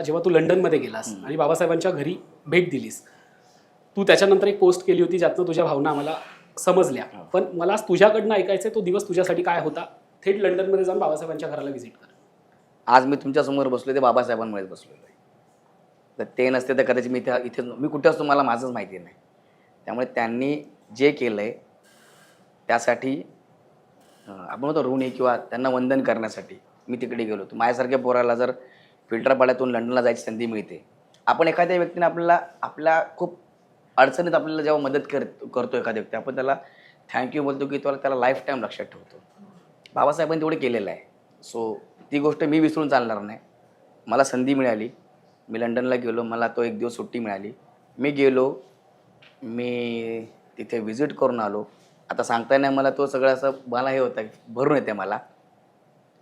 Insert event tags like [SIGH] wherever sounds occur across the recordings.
होता जेव्हा तू लंडनमध्ये गेलास आणि बाबासाहेबांच्या घरी भेट दिलीस. तू त्याच्यानंतर एक पोस्ट केली होती ज्यातनं तुझ्या भावना आम्हाला समजल्या. पण मला आज तुझ्याकडनं ऐकायचं तो दिवस तुझ्यासाठी काय होता? थेट लंडनमध्ये जाऊन बाबासाहेबांच्या घराला व्हिजिट कर. आज मी तुमच्यासमोर बसलो ते बाबासाहेबांमुळेच बसलेलो आहे तर ते नसते तर कदाचित मी इथे इथे मी कुठे असतो मला माझंच माहिती नाही. त्यामुळे त्यांनी जे केलं आहे त्यासाठी आपण म्हणतो ऋणी किंवा त्यांना वंदन करण्यासाठी मी तिकडे गेलो होतो. माझ्यासारख्या पोराला जर फिल्टर पाड्यातून लंडनला जायची संधी मिळते. आपण एखाद्या व्यक्तीने आपल्याला आपल्या खूप अडचणीत आपल्याला जेव्हा मदत कर करतो एखाद्या व्यक्ती आपण त्याला थँक्यू बोलतो की त्याला त्याला लाईफ टाईम लक्षात ठेवतो. बाबासाहेबांनी तेवढे केलेलं आहे. सो ती गोष्ट मी विसरून चालणार नाही. मला संधी मिळाली. मी लंडनला गेलो. मला तो एक दिवस सुट्टी मिळाली. मी गेलो. मी तिथे व्हिजिट करून आलो. आता सांगता नाही मला तो सगळं असं मला हे होतं भरून येते मला.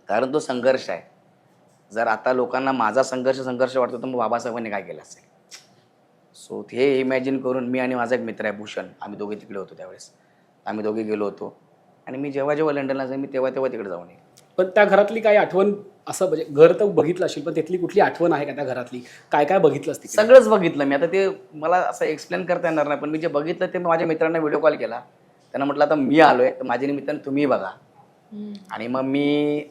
कारण तो संघर्ष आहे. जर आता लोकांना माझा संघर्ष संघर्ष वाटतो तर मग बाबासाहेबांनी काय केलं असेल? सो हे इमॅजिन करून मी आणि माझा एक मित्र आहे भूषण. आम्ही दोघे तिकडे होतो त्यावेळेस. आम्ही दोघे गेलो होतो. आणि मी जेव्हा जेव्हा लंडनला जाईन मी तेव्हा तेव्हा तिकडे जाऊन येईन. पण त्या घरातली काही आठवण असं म्हणजे घर तर बघितलं असेल पण तिथली कुठली आठवण आहे का त्या घरातली? काय काय बघितलंस तिकडे? सगळंच बघितलं मी. आता ते मला असं एक्सप्लेन करता येणार नाही पण मी जे बघितलं ते मी माझ्या मित्रांना व्हिडिओ कॉल केला. त्यांना म्हटलं आता मी आलोय तर माझ्या निमित्ताने तुम्ही बघा. आणि मग मी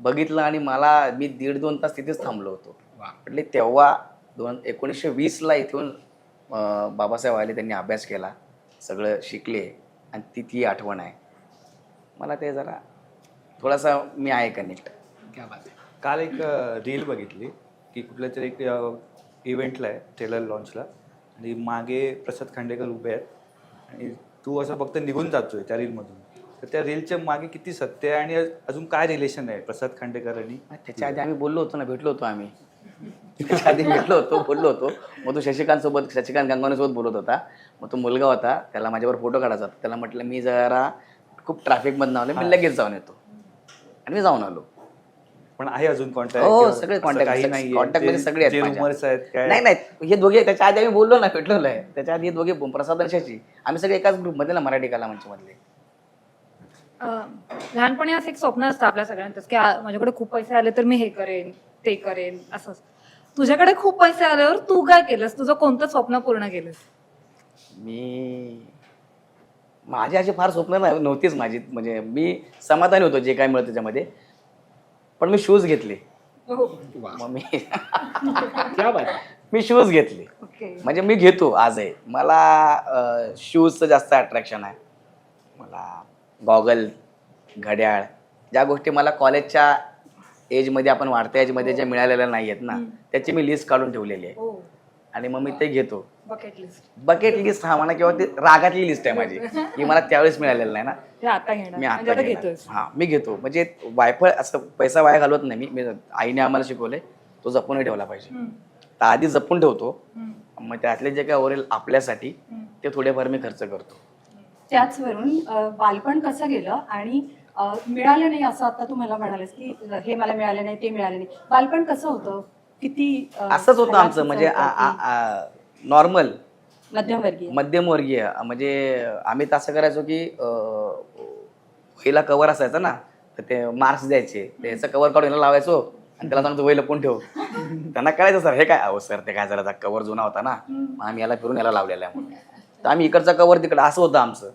बघितलं आणि मला मी दीड दोन तास तिथेच थांबलो होतो. म्हटले तेव्हा दोन एकोणीसशे वीसला इथून बाबासाहेब आले त्यांनी अभ्यास केला सगळं शिकले आणि ती ती आठवण आहे. मला ते जरा थोडासा मी आहे कनेक्ट क्या बात आहे. काल एक रील बघितली की कुठल्या तरी एक इव्हेंटला आहे ट्रेलर लॉन्चला आणि मागे प्रसाद खांडेकर उभे आहेत. आणि तू असं फक्त निघून जातोय त्या रीलमधून तर त्या रीलच्या मागे किती सत्य आहे आणि अजून काय रिलेशन आहे? प्रसाद खांडेकर आणि? त्याच्या आधी आम्ही बोललो होतो ना भेटलो होतो आम्ही. [LAUGHS] त्याच्या आधी भेटलो होतो बोललो होतो. मग तो शशिकांत सोबत शशिकांत गंगावणे सोबत बोलत होता. मग तो मुलगा होता त्याला माझ्यावर फोटो काढायचा होता. त्याला म्हटलं मी जरा खूप ट्रॅफिकमधनं आलो मी लगेच जाऊन येतो. आणि मी जाऊन आलो. पण आहे अजून कॉन्टॅक्ट हो सगळे कॉन्टॅक्ट नाही कॉन्टॅक्टमध्ये सगळे आहेत माझ्या. नाही नाही हे दोघे त्याच्या आधी आम्ही बोललो ना भेटलेलो आहे. त्याच्या आधी हे दोघे प्रसाद आणि शशी. आम्ही सगळे एकाच ग्रुपमध्ये ना मराठी कला मंचमधले लहानपणी असं एक स्वप्न असतं आपल्या सगळ्यांचं की आ- माझ्याकडे खूप पैसे आले तर मी हे करेन ते करेन असं तुझ्याकडे खूप पैसे आल्यावर तू काय केलंस? तुझं कोणतं स्वप्न पूर्ण केलंस? मी माझी अशी फार स्वप्न नाही- नव्हतीच माझी. म्हणजे मी समाधानी होतो जे काय मिळतं त्याच्यामध्ये. पण मी शूज घेतले. मग मी [LAUGHS] क्या बात आहे. मी शूज घेतले. ओके. म्हणजे मी घेतो आजही मला शूजचं जास्त अट्रॅक्शन आहे. मला गॉगल घड्याळ ज्या गोष्टी मला कॉलेजच्या एजमध्ये आपण वाढत्या एजमध्ये ज्या मिळालेल्या नाही आहेत ना त्याची मी लिस्ट काढून ठेवलेली आहे. हो. आणि मग मी ते घेतो. बकेट लिस्ट बकेट लिस्ट हा म्हणा किंवा ते रागातली लिस्ट आहे माझी ही मला त्यावेळेस मिळालेलं नाही ना. हे मी म्हणजे आता घेणार. घेतोयस. हा मी घेतो. म्हणजे वायफळ असं पैसा वाया घालवत नाही मी. आईने आम्हाला शिकवले तो जपूनही ठेवला पाहिजे. तर आधी जपून ठेवतो. मग त्यातले जे काय उरेल आपल्यासाठी. ते थोडेफार मी खर्च करतो. त्याचवरून बालपण कसं गेलं आणि मिळालं नाही असं आता तू मला म्हणालेस की हे मला मिळालं नाही ते मिळालं नाही. बालपण कसं होतं? किती असंच होतं आमचं. म्हणजे नॉर्मल. मध्यमवर्गीय? मध्यमवर्गीय. म्हणजे आम्ही तर असं करायचो की अं, वहीला कवर असायचं ना तर ते मार्क्स द्यायचे. त्याचं कवर काढून याला लावायचो आणि त्याला सांगतो वही लपून ठेव. त्यांना कळायचं सर हे काय? अहो सर ते काय जरा कवर जुना होता ना. आम्ही याला फिरून याला लावलेला आहे म्हणून. तर आम्ही इकडचा कवर तिकडं असं होतं आमचं.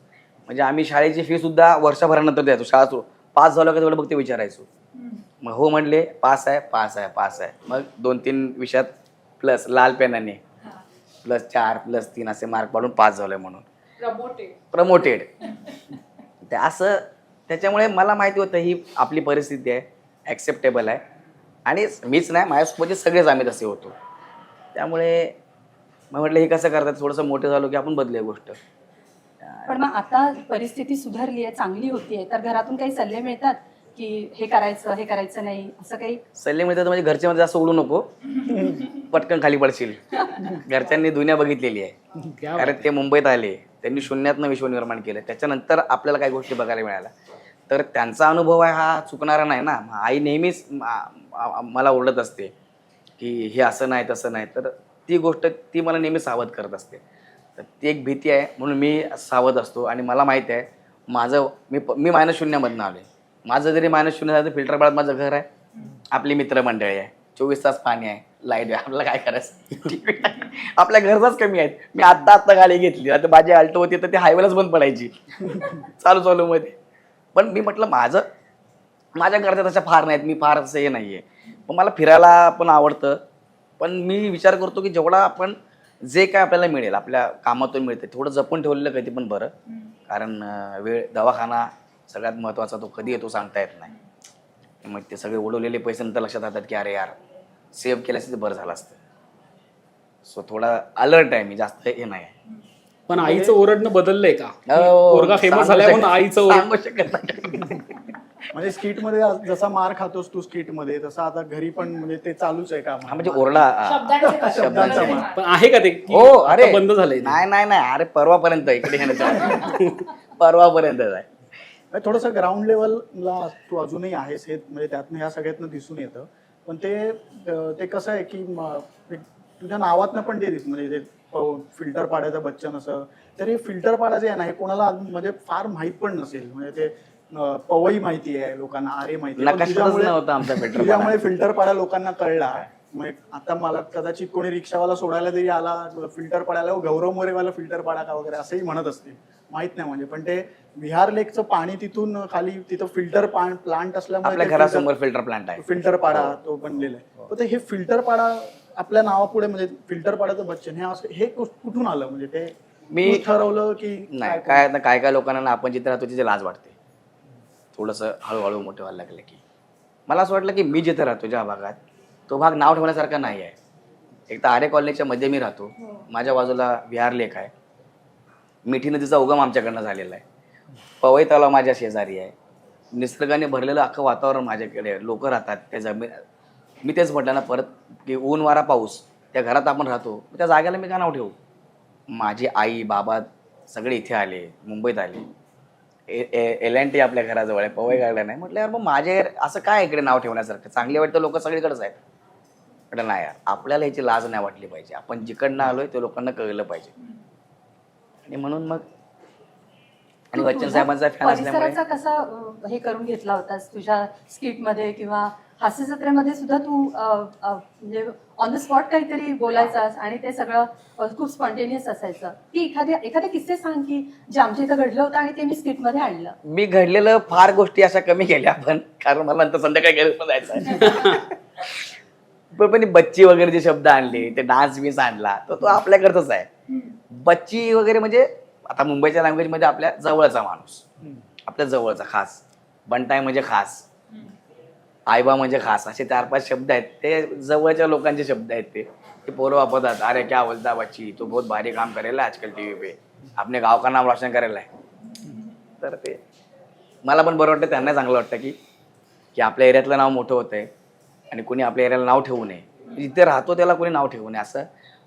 म्हणजे आम्ही शाळेची फी सुद्धा वर्षभरानंतर द्यायचो शाळा सुरू. पास झालं का तेवढं फक्त विचारायचो. मग हो म्हणले पास आहे पास आहे पास आहे. मग दोन तीन विषयात प्लस लाल पेनाने. प्लस चार प्लस तीन असे मार्क पाडून पास झालोय म्हणून. प्रमोटेड. [LAUGHS] ते असं त्याच्यामुळे मला माहिती होतं ही आपली परिस्थिती आहे ॲक्सेप्टेबल आहे. आणि मीच नाही माझ्यासोबतचे सगळेच आम्ही तसे होतो. त्यामुळे मग म्हटलं हे कसं करतात? थोडंसं मोठं झालो की आपण बदलूया गोष्ट. पण मग आता परिस्थिती सुधारली आहे चांगली होतीये. तर घरातून काही सल्ले मिळतात की हे करायचं हे करायचं नाही असं काही? सल्ले मिळतात म्हणजे घरच्या मध्ये जास्त उडू नको. पटकन खाली पडशील. घरच्यांनी दुनिया बघितलेली आहे. कारण ते मुंबईत आले. त्यांनी शून्यातनं विश्व निर्माण केलं. त्याच्यानंतर आपल्याला काही गोष्टी बघायला मिळाल्या. तर त्यांचा अनुभव आहे हा चुकणारा नाही ना. आई नेहमीच मला ओरडत असते की हे असं नाही तसं नाही. तर ती गोष्ट ती मला नेहमी सावध करत असते. तर ती एक भीती आहे म्हणून मी सावध असतो. आणि मला माहिती आहे माझं मी प- मी मायनस शून्यामधनं आलो आहे माझं जरी मायनस शून्य झालं तर फिल्टर पाळत माझं घर आहे. आपली मित्रमंडळी आहे. चोवीस तास पाणी आहे. लाइट आहे. आपल्याला काय करायचं? आपल्या घरचाच कमी आहेत. मी आत्ता आत्ता गाडी घेतली. आता माझी अल्टो होती तर ती हायवेलाच बंद पडायची. चालू चालू मध्ये. पण मी म्हटलं माझं माझ्या घरच्या तशा फार नाहीत. मी फार असं हे नाही आहे पण मला फिरायला पण आवडतं. पण मी विचार करतो की जेवढा आपण जे काय आपल्याला मिळेल आपल्या कामातून मिळते. थोडं जपून ठेवलेलं कधी पण बरं. कारण अं, वेळ दवाखाना सगळ्यात महत्त्वाचा तो कधी येतो सांगता येत नाही. मग ते सगळे उडवलेले पैसे नंतर लक्षात येतात की अरे यार सेव्ह केल्यास ते बरं झालं असतं. सो थोडा अलर्ट आहे मी जास्त हे नाही आहे. पण आईचं ओरडणं बदललंय का? हो, पोरगा फेमस सांगू झालाय म्हणून शकत- आईचं ओरड सांगू शकत नाही. म्हणजे स्किटमध्ये जसा मार खातोस तू स्किटमध्ये तसं आता घरी पण म्हणजे ते चालूच आहे का हा म्हणजे ओरडा. शब्दांचे. मार. पण आहे का ते? की हो आता अरे बंद झालंय ते? नाही नाही नाही. अरे परवापर्यंत इकडे [LAUGHS] परवापर्यंत आहे. थोडस ग्राउंड लेवलला तू अजूनही आहेस हे म्हणजे त्यातनं ह्या सगळ्यातनं दिसून येतं. पण ते अं, ते कसं आहे की म- तुझ्या नावातनं पण ते दिसतं. म्हणजे फिल्टर पाडायचं बच्चन असं. तर हे फिल्टर पाडायचं आहे ना हे कोणाला अजून म्हणजे फार माहीत पण नसेल. म्हणजे ते अं, पवई माहिती आहे लोकांना आरे माहिती आहे. पण नकाशातच तुझ्यामुळे- नव्हता आमचा पेट्रोल तुझ्यामुळे फिल्टर पाडा लोकांना कळला. मग आता मला कदाचित कोणी रिक्षावाला सोडायला जरी आला फिल्टर पाडायला "ओ, गौरव मोरेवाला फिल्टर पाडा का वगैरे असंही म्हणत असतील. माहीत नाही म्हणजे. पण ते विहार लेकचं पाणी तिथून खाली तिथं फिल्टर प्लांट असल्यामुळे आपल्या घरासमोर फिल्टर प्लांट आहे. फिल्टर पाडा तो बनलेला आहे. पण ते हे फिल्टर पाडा आपल्या नावापुढे म्हणजे फिल्टर पाडाचं बच्चन हे असं हे कुठून आलं? म्हणजे ते मी- ठरवलं की नाही काय आता काय काय लोकांना ना आपण जिथे राहतो तिथे लाज वाटते. थोडंसं हळूहळू मोठं व्हायला लागलं की. मला असं वाटलं की मी जिथे राहतो ज्या भागात तो भाग नाव ठेवण्यासारखा नाही आहे. एक तर आर्य कॉलनीच्या मध्ये मी राहतो. माझ्या बाजूला विहार लेक आहे. मिठी नदीचा उगम आमच्याकडनं झालेला आहे. पवई तलाव माझ्या शेजारी आहे. निसर्गाने भरलेलं अख्खं वातावरण माझ्याकडे आहे. लोक राहतात त्या जमीन मी तेच म्हटलं ना परत की ऊन वारा पाऊस त्या घरात आपण राहतो. त्या जागेला मी का नाव ठेवू? माझी आई बाबा सगळे इथे आले मुंबईत आले. एल एन टी आपल्या घराजवळ आहे पवई गार्डन आहे म्हटलं यार मग माझे असं काय इकडे नाव ठेवण्यासारखं? चांगले वाटतं लोक सगळीकडेच आहेत. म्हटलं नाही यार आपल्याला याची लाज नाही वाटली पाहिजे. आपण जिकडनं आलोय ते लोकांना कळलं पाहिजे. आणि म्हणून मग आणि बच्चन साहेबांचा फॅन असल्यामुळे कसा हे करून घेतला होतास? तुझ्या स्किटमध्ये किंवा हास्य जत्रेमध्ये सुद्धा तू म्हणजे ऑन द स्पॉट काहीतरी बोलायचास आणि ते सगळं खूप स्पॉन्टेनियस असायचं. ती एखाद्या एखादे किस्से सांग की जे आमच्या इथं घडलं होतं आणि ते मी स्किटमध्ये आणलं. मी घडलेलं फार गोष्टी अशा कमी केल्या पण कारण मला नंतर संध्याकाळी घरी पण जायचं. [LAUGHS] पण पण बच्ची वगैरे जे शब्द आणले ते डान्स बीन्स आणला तर तो आपल्याकडचाच आहे. बच्ची वगैरे म्हणजे आता मुंबईच्या लँग्वेजमध्ये आपल्या जवळचा माणूस. आपल्या जवळचा खास. बंटाय म्हणजे खास. आईबा म्हणजे खास असे चार पाच शब्द आहेत. ते जवळच्या लोकांचे शब्द आहेत ते. ते पोरं वापरतात अरे क्या बोलता बच्ची? तू बहुत भारी काम करेल आजकाल टी व्ही पे. आपले गाव का नाम रोशन करेला तर ते. मला पण बरं वाटतं त्यांना चांगलं वाटतं की की आपल्या एरियातलं नाव मोठं होतं आहे आणि कुणी आपल्या एरियाला नाव ठेवू नये. जिथे राहतो त्याला कोणी नाव ठेवू नये असं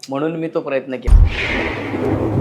म्हणून मी तो प्रयत्न केला.